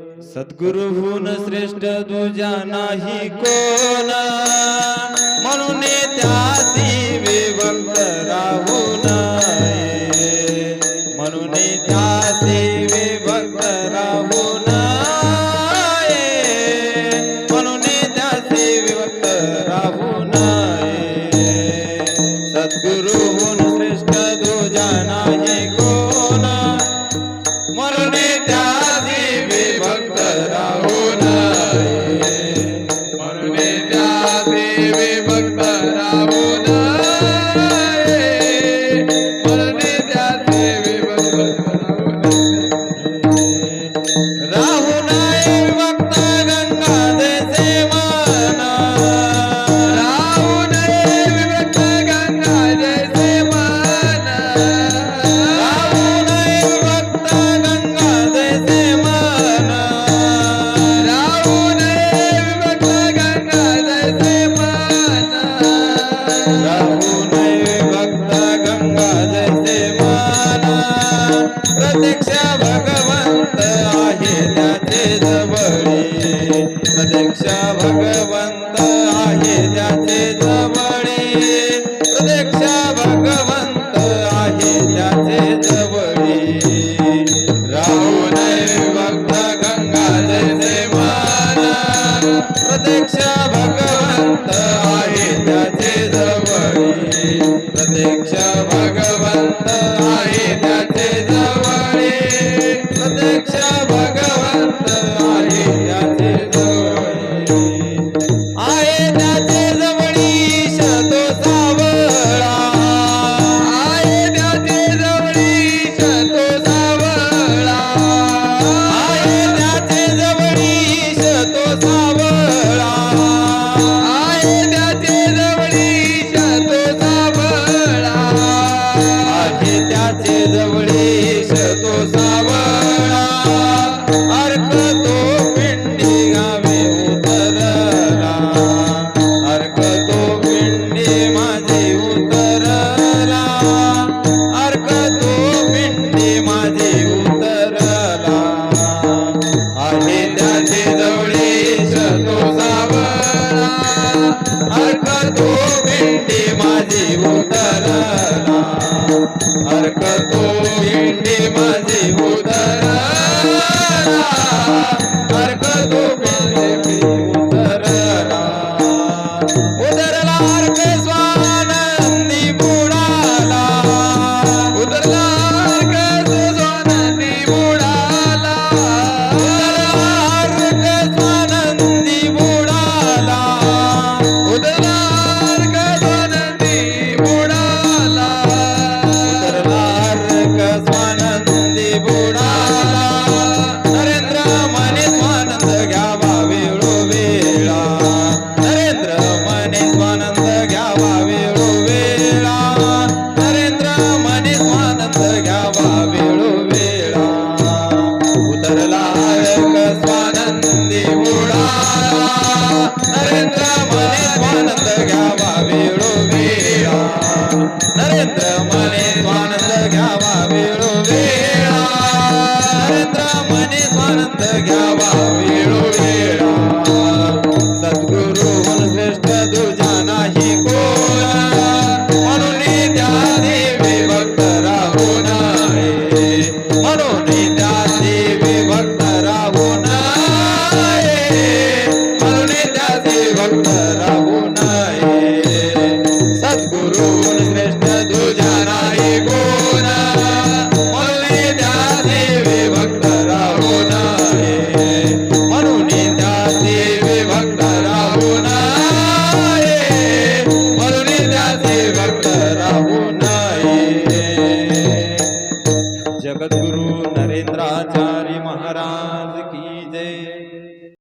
सद्गुरुहून श्रेष्ठ दुजा नाही कोण. म्हणून त्यासी विभक्त राहू नये. म्हणून त्यासी विभक्त राहू नये. म्हणून त्यासी विभक्त राहू नये. सद्गुरुहून श्रेष्ठ दुजा नाही baby, baby, baby, प्रत्यक्ष भगवंत आहे त्याचे जवळे. प्रत्यक्ष भगवंत आहे त्याचे जवळे. राहून भक्त गंगा जैसे मान. प्रत्यक्ष भगवंत உதரலாறு Amen.